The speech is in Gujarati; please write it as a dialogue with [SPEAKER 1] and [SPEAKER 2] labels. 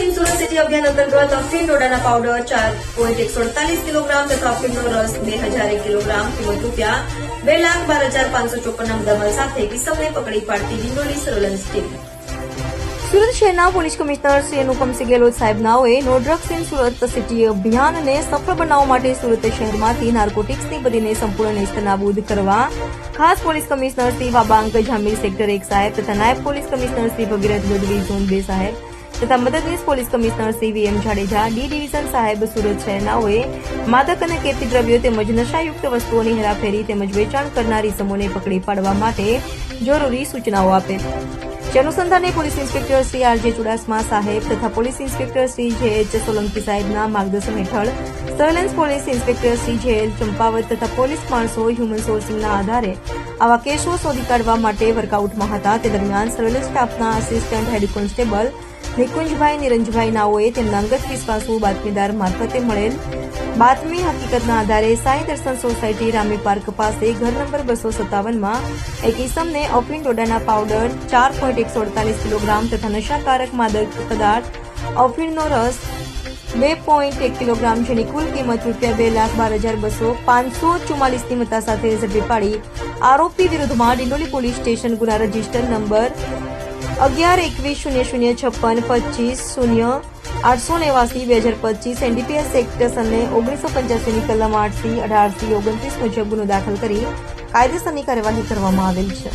[SPEAKER 1] ઇન સુરત સિટી અભિયાન અંતર્ગત અફીણ ડોડાના પાવડર ચાર પોઈન્ટ એકસો અડતાલીસ કિલોગ્રામ તથા અફીણનો રસ બે હજાર એક કિલોગ્રામ કિંમત રૂપિયા બે લાખ બાર હજાર પાંચસો ચોપનના મુદ્દામાલ સાથે કિસમને પકડી પાડતી ડિંડોલી સર્વેલન્સ ટીમ સુરત શહેરના પોલીસ કમિશનર શ્રી અનુપમસિંહ ગેહલોત સાહેબ નાઓએ no drugs in Surat city અભિયાનને સફળ બનાવવા માટે સુરત શહેરમાંથી નાર્કોટિક્સની બદીને સંપૂર્ણ નિસ્તનાબૂદ કરવા ખાસ police commissioner Shri Wabang Jamir sector એક સાહેબ તથા નાયબ police commissioner Shri Bhagirath Gadhvi zone બે સાહેબ તથા મદદનીશ police commissioner CVM VM Jadeja D division સાહેબ સુરત શહેરનાઓએ માદક અને કેફી દ્રવ્યો તેમજ નશાયુક્ત વસ્તુઓની હેરાફેરી તેમજ વેચાણ કરનારી સમૂહને પકડી પાડવા માટે જરૂરી સૂચનાઓ આપેલ જે અનુસંધાને police inspector Shri RJ Chudasama સાહેબ તથા પોલીસ ઇન્સ્પેક્ટર શ્રી જે એચ સોલંકી સાહેબના માર્ગદર્શન હેઠળ સર્વેલન્સ પોલીસ ઇન્સ્પેક્ટર શ્રી જે એલ ચંપાવત તથા પોલીસ માણસો હ્યુમન સોર્સિંગના આધારે આવા કેસો શોધી કાઢવા માટે વર્કઆઉટમાં હતા. તે દરમિયાન સર્વેલન્સ સ્ટાફના આસિસ્ટન્ટ હેડ કોન્સ્ટેબલ નિકુંજભાઈ નિરંજભાઈ નાઓએ તેમના અંગત વિશ્વાસુ બાતમીદાર મારફતે મળેલ બાતમી હકીકતના આધારે સાંઈ દર્શન સોસાયટી રામી પાર્ક પાસે ઘર નંબર બસો સત્તાવનમાં એક ઇસમને અફીણ ડોડાના પાવડર ચાર પોઈન્ટ એકસો અડતાલીસ કિલોગ્રામ તથા નશાકારક માદક પદાર્થ ઓફિનનો રસ બે પોઈન્ટ એક કિલોગ્રામ જેની કુલ કિંમત રૂપિયા બે લાખ બાર હજાર બસો પાંચસો ચુમ્માલીસની મતા સાથે ઝડપી પાડી. આરોપી વિરુદ્ધમાં ડિંડોલી પોલીસ સ્ટેશન ગુના રજિસ્ટર નંબર અગિયાર, એકવીસ, શૂન્ય શૂન્ય, છપ્પન, પચીસ, શૂન્ય, આઠસો નેવાસી, બે હજાર પચીસ, એનડીપીએસ એક્ટ અને ઓગણીસો પંચ્યાસીની કલમ આઠથી અઢારથી ઓગણત્રીસ મુજબ ગુનો દાખલ કરી કાયદેસરની કાર્યવાહી કરવામાં આવેલ છે.